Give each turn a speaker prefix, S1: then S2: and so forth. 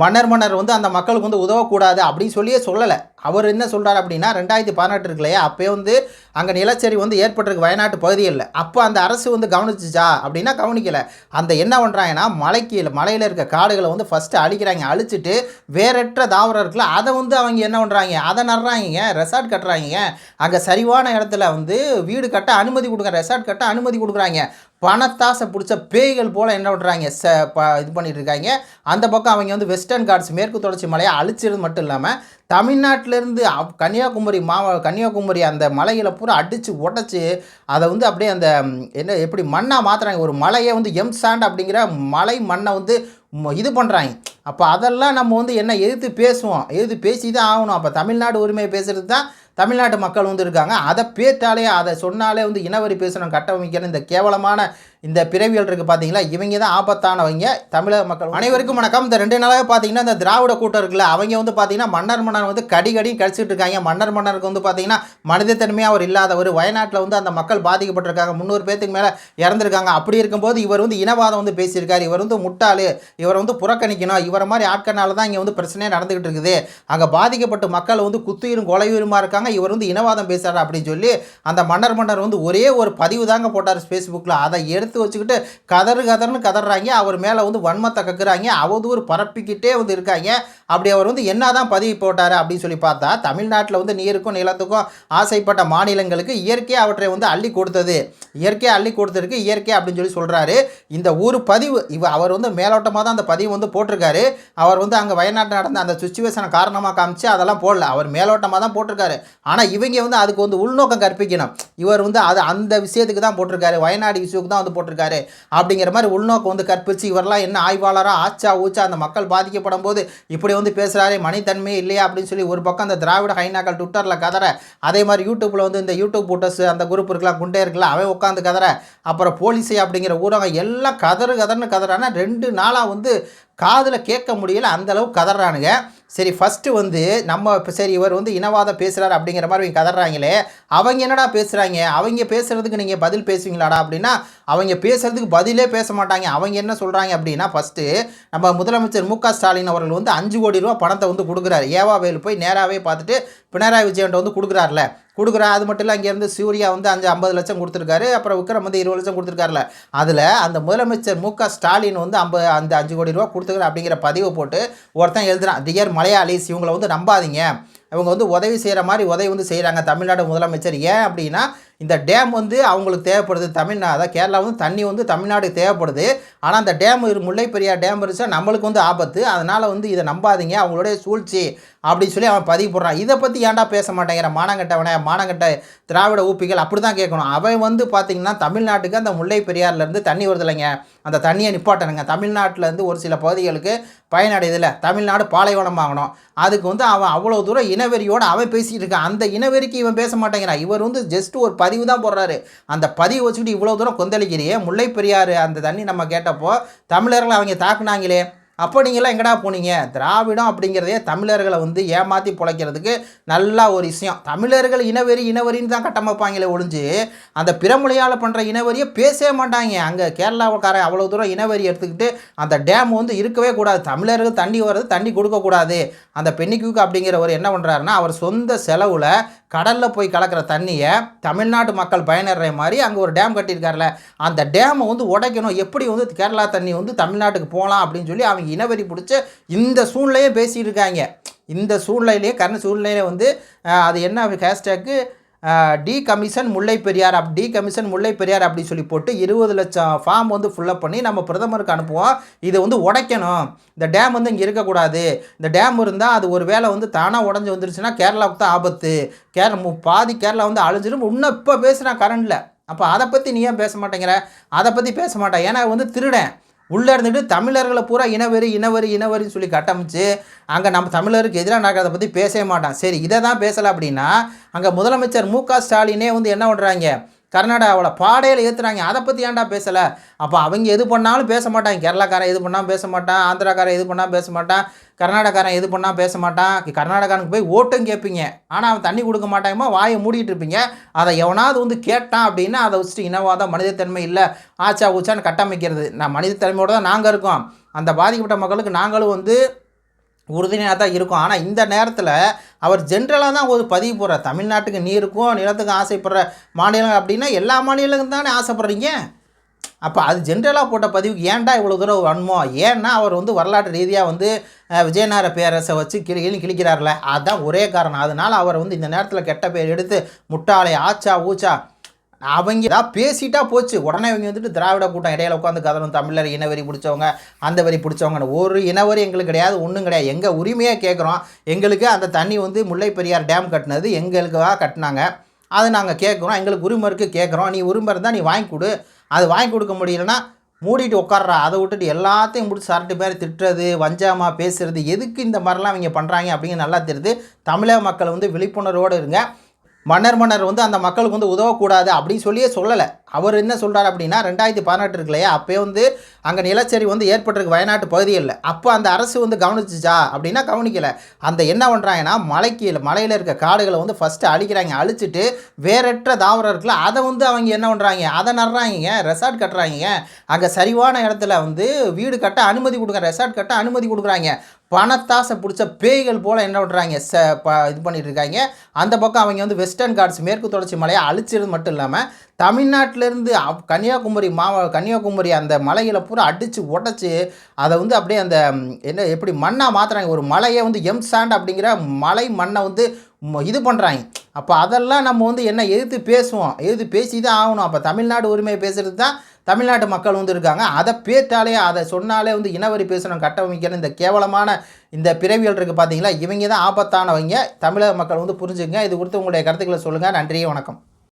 S1: மன்னர் மன்னர் வந்து அந்த மக்களுக்கு வந்து உதவக்கூடாது அப்படின்னு சொல்லியே சொல்லலை. அவர் என்ன சொல்கிறார் அப்படின்னா ரெண்டாயிரத்தி பதினெட்டு இருக்குல்லையா அப்போ வந்து அங்கே நிலச்சரி வந்து ஏற்பட்டிருக்கு வயநாட்டு பகுதிகளில். அப்போ அந்த அரசு வந்து கவனிச்சுச்சா? அப்படின்னா கவனிக்கலை. அந்த என்ன பண்ணுறாங்கன்னா மலைக்கு மலையில் இருக்க காடுகளை வந்து ஃபஸ்ட்டு அழிக்கிறாங்க. அழிச்சிட்டு வேறற்ற தாவரம் இருக்குல்ல அதை வந்து அவங்க என்ன பண்ணுறாங்க அதை நடுறாங்க ரெசார்ட் கட்டுறாங்க அங்கே சரிவான இடத்துல வந்து வீடு கட்ட அனுமதி கொடுங்க ரெசார்ட் கட்ட அனுமதி கொடுக்குறாங்க. பணத்தாசை பிடிச்ச பேய்கள் போல் என்ன பண்ணுறாங்க ச ப இது பண்ணிட்டு இருக்காங்க. அந்த பக்கம் அவங்க வந்து வெஸ்டர்ன் காட்ஸ் மேற்கு தொடர்ச்சி மலையை அழிச்சிறது மட்டும் இல்லாமல் தமிழ்நாட்டில் தமிழ்நாட்டிலேருந்து கன்னியாகுமரி மாவ கன்னியாகுமரி அந்த மலையில் பூரா அடித்து உடச்சி அதை வந்து அப்படியே அந்த என்ன எப்படி மண்ணாக மாற்றுறாங்க ஒரு மலையை வந்து எம் சாண்ட் அப்படிங்கிற மலை மண்ணை வந்து இது பண்ணுறாங்க அப்போ அதெல்லாம் நம்ம வந்து என்ன எதிர்த்து பேசுவோம். எதிர்த்து பேசி தான் ஆகணும். அப்போ தமிழ்நாடு உரிமையை பேசுகிறது தான் தமிழ்நாட்டு மக்கள் வந்து இருக்காங்க. அதை பேட்டாலே அதை சொன்னாலே வந்து இனவரி பேசணும் கட்டமைக்கணும் இந்த கேவலமான இந்த பிறவியல் இருக்குது பார்த்தீங்களா இவங்க தான் ஆபத்தானவங்க. தமிழக மக்கள் அனைவருக்கும் வணக்கம். இந்த ரெண்டு நாளாக பார்த்தீங்கன்னா இந்த திராவிட கூட்டம் இருக்குல்ல அவங்க வந்து பார்த்தீங்கன்னா மன்னர் மன்னர் வந்து கடி கடி இருக்காங்க. மன்னர் மன்னருக்கு வந்து பார்த்தீங்கன்னா மனிதத்தன்மையாக அவர் இல்லாதவர் வயநாட்டில் வந்து அந்த மக்கள் பாதிக்கப்பட்டிருக்காங்க. முந்நூறு பேத்துக்கு மேலே இறந்துருக்காங்க. அப்படி இருக்கும்போது இவர் வந்து இனவாதம் வந்து பேசியிருக்காரு. இவர் வந்து முட்டாளு. இவரை வந்து புறக்கணிக்கணும். இவரை மாதிரி ஆட்கனால தான் இங்கே வந்து பிரச்சனையே நடந்துகிட்டு இருக்குது. அங்கே பாதிக்கப்பட்ட மக்கள் வந்து குத்துயிரும் கொலையுருமா இருக்காங்க. இவர் வந்து இனவாதம் பேசுகிறார் அப்படின்னு சொல்லி அந்த மன்னர் மன்னர் வந்து ஒரே ஒரு பதிவு தாங்க போட்டார் ஃபேஸ்புக்கில் அதை எடுத்து வச்சுக்கிட்டு கதறு கதர்னு கதறாங்க. அவர் மேலே வந்து வன்மத்தை கக்குறாங்க. அவதூறு பரப்பிக்கிட்டே வந்து இருக்காங்க. அப்படி அவர் வந்து என்னதான் பதிவு போட்டார் அப்படின்னு சொல்லி பார்த்தா தமிழ்நாட்டில் வந்து நீருக்கும் நிலத்துக்கும் ஆசைப்பட்ட மாநிலங்களுக்கு இயற்கையாக அவற்றை வந்து அள்ளி கொடுத்தது. இயற்கையாக அள்ளி கொடுத்துருக்கு இயற்கை அப்படின்னு சொல்லி சொல்கிறாரு இந்த ஒரு பதிவு இவ அவர் வந்து மேலோட்டமாக தான் அந்த பதிவு வந்து போட்டிருக்காரு. அவர் வந்து அங்கே வயநாட்டில் நடந்த அந்த சுச்சுவேஷனை காரணமாக காமிச்சு அதெல்லாம் போடல. அவர் மேலோட்டமாக தான் போட்டிருக்காரு. ஆனால் இவங்க வந்து அதுக்கு வந்து உள்நோக்கம் கற்பிக்கணும். இவர் வந்து அது அந்த விஷயத்துக்கு தான் போட்டிருக்காரு. வயநாடு இஷ்யூக்கு தான் வந்து போட்டிருக்காரு. அப்படிங்கிற மாதிரி உள்நோக்கம் வந்து கற்பிச்சு இவரெல்லாம் என்ன ஆய்வாளராக ஆச்சா ஊச்சா அந்த மக்கள் பாதிக்கப்படும் போது இப்படி வந்து பேசுகிறாரு மனித்தன்மையே இல்லையா அப்படின்னு சொல்லி ஒரு பக்கம் அந்த திராவிட ஹைனாக்கள் ட்விட்டரில் கதற அதே மாதிரி யூடியூப்பில் வந்து இந்த யூடியூப் போட்டஸ் அந்த குரூப் இருக்கலாம் குண்டே இருக்கலாம் அவன் உட்காந்து கதற அப்புறம் போலீஸை அப்படிங்கிற ஊடகம் எல்லாம் கதறு கதர்னு கதறானா ரெண்டு நாளாக வந்து காதில் கேட்க முடியல அந்தளவு கதறானுங்க. சரி ஃபஸ்ட்டு வந்து நம்ம இப்போ சரி இவர் வந்து இனவாதம் பேசுகிறார் அப்படிங்கிற மாதிரி இவங்க கதறாங்களே அவங்க என்னடா பேசுகிறாங்க அவங்க பேசுகிறதுக்கு நீங்கள் பதில் பேசுவீங்களாடா அப்படின்னா அவங்க பேசுகிறதுக்கு பதிலே பேச மாட்டாங்க. அவங்க என்ன சொல்கிறாங்க அப்படின்னா ஃபஸ்ட்டு நம்ம முதலமைச்சர் மு ஸ்டாலின் அவர்கள் வந்து அஞ்சு கோடி ரூபா பணத்தை வந்து கொடுக்குறாரு. ஏவா வேலு போய் நேராகவே பார்த்துட்டு பினராயி விஜயன்ட்ட வந்து கொடுக்குறாருல. கொடுக்குறா அது மட்டும் இல்லை அங்கேருந்து சூர்யா வந்து அஞ்சு ஐம்பது லட்சம் கொடுத்துருக்காரு. அப்புறம் விக்ரம் வந்து இருபது லட்சம் கொடுத்துருக்காருல. அதில் அந்த முதலமைச்சர் மு க ஸ்டாலின் வந்து ஐம்பது அந்த அஞ்சு கோடி ரூபா கொடுத்துருக்காரு அப்படிங்கிற பதிவை போட்டு ஒருத்தன் எழுதுறான் டியர் மலையாளிஸ் இவங்களை வந்து நம்பாதீங்க. இவங்க வந்து உதவி செய்கிற மாதிரி உதவி வந்து செய்கிறாங்க தமிழ்நாடு முதலமைச்சர். ஏன் அப்படின்னா இந்த டேம் வந்து அவங்களுக்கு தேவைப்படுது. தமிழ்நா அதாவது கேரளா வந்து தண்ணி வந்து தமிழ்நாடு தேவைப்படுது. ஆனால் அந்த டேம் முல்லை பெரியார் டேம் இருந்துச்சா நம்மளுக்கு வந்து ஆபத்து. அதனால் வந்து இதை நம்பாதீங்க. அவங்களுடைய சூழ்ச்சி அப்படின்னு சொல்லி அவன் பதிவு போடுறான். இதை பற்றி ஏன்டா பேச மாட்டேங்கிற மானங்கட்டவனை மானங்கட்ட திராவிட ஊப்பிகள் அப்படி தான் கேட்கணும். அவன் வந்து பார்த்திங்கன்னா தமிழ்நாட்டுக்கு அந்த முல்லை பெரியார்லேருந்து தண்ணி வருதில்லைங்க அந்த தண்ணியை நிப்பாட்டணுங்க. தமிழ்நாட்டிலேருந்து ஒரு சில பகுதிகளுக்கு பயனடையதில்லை தமிழ்நாடு பாலைவனம் ஆகணும். அதுக்கு வந்து அவன் அவ்வளோ தூரம் இனவெறியோடு அவன் பேசிகிட்டு இருக்கான். அந்த இனவெறிக்கு இவன் பேச மாட்டேங்கிறான். இவர் வந்து ஜஸ்ட் ஒரு பதிவு தான் போடுறாரு. அந்த பதிவு வச்சுக்கிட்டு இவ்வளோ தூரம் கொந்தளிக்கிறியே முல்லை பெரியாறு அந்த தண்ணி நம்ம கேட்டப்போ தமிழர்களை அவங்க தாக்குனாங்களே. அப்போ நீங்களாம் எங்கடா போனீங்க? திராவிடம் அப்படிங்கிறதே தமிழர்களை வந்து ஏமாற்றி பிழைக்கிறதுக்கு நல்லா ஒரு விஷயம். தமிழர்கள் இனவெறி இனவெறின்னு தான் கட்டமைப்பாங்களே ஒழிஞ்சு அந்த பிறமொழியால் பண்ணுற இனவெறியை பேசவே மாட்டாங்க. அங்கே கேரளாக்காரன் அவ்வளோ தூரம் இனவெறி எடுத்துக்கிட்டு அந்த டேம் வந்து இருக்கவே கூடாது. தமிழர்கள் தண்ணி வர்றது தண்ணி கொடுக்கக்கூடாது அந்த பெண்ணிக்குக்கு அப்படிங்கிறவர் என்ன பண்ணுறாருன்னா அவர் சொந்த செலவில் கடலில் போய் கலக்கிற தண்ணியை தமிழ்நாட்டு மக்கள் பயனடுற மாதிரி அங்கே ஒரு டேம் கட்டியிருக்காருல. அந்த டேமை வந்து உடைக்கணும். எப்படி வந்து கேரளா தண்ணி வந்து தமிழ்நாட்டுக்கு போகலாம் அப்படின்னு சொல்லி அவங்க இனவெறி பிடிச்ச இந்த சூழ்நிலையே பேசிகிட்டு இருக்காங்க இந்த சூழ்நிலையிலேயே கரண்ட் சூழ்நிலையில வந்து அது என்ன hashtag T commission Mullai Periyar அப் டி கமிஷன் முல்லை பெரியார் அப்படின்னு சொல்லி போட்டு இருபது லட்சம் ஃபார்ம் வந்து ஃபுல்லப் பண்ணி நம்ம பிரதமருக்கு அனுப்புவோம். இதை வந்து உடைக்கணும். இந்த டேம் வந்து இங்கே இருக்கக்கூடாது. இந்த டேம் இருந்தால் அது ஒரு வேளை வந்து தானாக உடஞ்சி வந்துருச்சுன்னா கேரளாவுக்கு தான் ஆபத்து. கேரளா மு- பாதி கேரளா வந்து அழிஞ்சிடும் இன்னும் இப்போ பேசுகிறேன் கரண்டில் அப்போ அதை பற்றி நீ ஏன் பேச மாட்டேங்கிற? அதை பற்றி பேச மாட்டேன். ஏன்னா வந்து திருடேன். உள்ளே இருந்துட்டு தமிழர்களை பூரா இனவெறி இனவெறி இனவெறின்னு சொல்லி கட்டமைச்சு அங்கே நம்ம தமிழருக்கு எதிராக நடக்கிறத பற்றி பேசவே மாட்டான். சரி இதை தான் பேசலை அப்படின்னா அங்கே முதலமைச்சர் மு க ஸ்டாலினே வந்து என்ன பண்ணுறாங்க கர்நாடகாவில் பாடையில் ஏற்றுறாங்க அதை பற்றி ஏன்டா பேசலை? அப்போ அவங்க எது பண்ணாலும் பேச மாட்டாங்க. கேரளாக்காரன் எது பண்ணாலும் பேச மாட்டான். ஆந்திராக்காரன் எது பண்ணால் பேச மாட்டான். கர்நாடகாரன் எது பண்ணால் பேச மாட்டான். கர்நாடகானுக்கு போய் ஓட்டும் கேட்பீங்க. ஆனால் அவன் தண்ணி கொடுக்க மாட்டாங்கம்மா வாயை மூடிட்டு இருப்பீங்க. அதை எவனாவது வந்து கேட்டான் அப்படின்னா அதை வச்சுட்டு இனவாதம் மனிதத்தன்மை இல்லை. ஆச்சா ஊச்சான்னு கட்டமைக்கிறது. நான் மனிதத்தன்மையோடு தான் நாங்கள் இருக்கோம். அந்த பாதிக்கப்பட்ட மக்களுக்கு நாங்களும் வந்து உறுதுணையாக தான் இருக்கும். ஆனால் இந்த நேரத்தில் அவர் ஜென்ரலாக தான் ஒரு பதிவு போடுறார். தமிழ்நாட்டுக்கு நீருக்கும் நிலத்துக்கு ஆசைப்படுற மாநிலம் அப்படின்னா எல்லா மாநிலங்களுக்கும் தானே ஆசைப்படுறீங்க? அப்போ அது ஜென்ரலாக போட்ட பதிவுக்கு ஏன்டா இவ்வளோ தூரம் வன்மோ ஏன்னா அவர் வந்து வரலாற்று ரீதியாக வந்து விஜயநகர பேரரசை வச்சு கிளி கிளி கிழிக்கிறார்ல. அதுதான் ஒரே காரணம். அதனால் அவர் வந்து இந்த நேரத்தில் கெட்ட பேர் எடுத்து முட்டாளை ஆச்சா ஊச்சா அவங்க தான் பேசிட்டா போச்சு. உடனே இவங்க வந்துட்டு திராவிட கூட்டம் இடையில உட்காந்து கதறும் தமிழர் இனவெறி பிடிச்சவங்க அந்த வரி பிடிச்சவங்கன்னு. ஒரு இனவரி எங்களுக்கு கிடையாது ஒன்றும் கிடையாது. எங்கள் உரிமையாக கேட்குறோம் எங்களுக்கு அந்த தண்ணி வந்து முல்லை பெரியார் டேம் கட்டினது எங்களுக்காக கட்டினாங்க. அது நாங்கள் கேட்குறோம் எங்களுக்கு உரிமை இருக்குது கேட்குறோம். நீ உரிமை இருந்தால் நீ வாங்கி கொடு. அது வாங்கி கொடுக்க முடியலன்னா மூடிட்டு உட்கார்றா. அதை விட்டுட்டு எல்லாத்தையும் முடிச்சு சரட்டு பேர் திட்டுறது வஞ்சாமா பேசுறது எதுக்கு இந்த மாதிரிலாம் அவங்க பண்ணுறாங்க அப்படிங்க நல்லா தெரியுது. தமிழக மக்கள் வந்து விழிப்புணர்வோடு இருங்க. மன்னர் மன்னர் வந்து அந்த மக்களுக்கு வந்து உதவக்கூடாது அப்படின்னு சொல்லியே சொல்லலை. அவர் என்ன சொல்கிறார் அப்படின்னா ரெண்டாயிரத்தி பதினெட்டு இருக்குல்லையா அப்போ அப்போயே வந்து அங்கே நிலச்சரிவு வந்து ஏற்பட்டிருக்கு வயநாட்டு பகுதிகளில். அப்போ அந்த அரசு வந்து கவனிச்சுச்சா? அப்படின்னா கவனிக்கலை. அந்த என்ன பண்ணுறாங்கன்னா மலைக்கு மலையில் இருக்க காடுகளை வந்து ஃபஸ்ட்டு அழிக்கிறாங்க. அழிச்சிட்டு வேறற்ற தாவரம் இருக்குல்ல அதை வந்து அவங்க என்ன பண்ணுறாங்க அதை நடுறாங்க ரெசார்ட் கட்டுறாங்க அங்கே சரிவான இடத்துல வந்து வீடு கட்ட அனுமதி கொடுங்க ரெசார்ட் கட்ட அனுமதி கொடுக்குறாங்க. பணத்தாசை பிடிச்ச பேய்கள் போல் என்ன பண்ணுறாங்க ச ப இது பண்ணிட்டு இருக்காங்க. அந்த பக்கம் அவங்க வந்து வெஸ்டர்ன் காட்ஸ் மேற்கு தொடர்ச்சி மலையை அழிச்சிறது மட்டும் இல்லாமல் தமிழ்நாட்டிலேருந்து அப் கன்னியாகுமரி மாவ கன்னியாகுமரி அந்த மலைகளை பூரா அடித்து உடச்சி அதை வந்து அப்படியே அந்த என்ன எப்படி மண்ணாக மாற்றுறாங்க ஒரு மலையை வந்து எம் சாண்ட் அப்படிங்கிற மலை மண்ணை வந்து இது பண்ணுறாங்க அப்போ அதெல்லாம் நம்ம வந்து என்ன எதிர்த்து பேசுவோம். எதிர்த்து பேசி தான் ஆகணும். அப்போ தமிழ்நாடு உரிமையை பேசுகிறது தான் தமிழ்நாட்டு மக்கள் வந்து இருக்காங்க. அதை பேத்தாலே அதை சொன்னாலே வந்து இனவரி பேசணும் கட்டமைக்கணும். இந்த கேவலமான இந்த பிறவிகள் இருக்குது பார்த்தீங்களா இவங்க தான் ஆபத்தானவங்க. தமிழக மக்கள் வந்து புரிஞ்சுங்க இது குறித்து உங்களுடைய கருத்துக்களை சொல்லுங்கள் நன்றி வணக்கம்.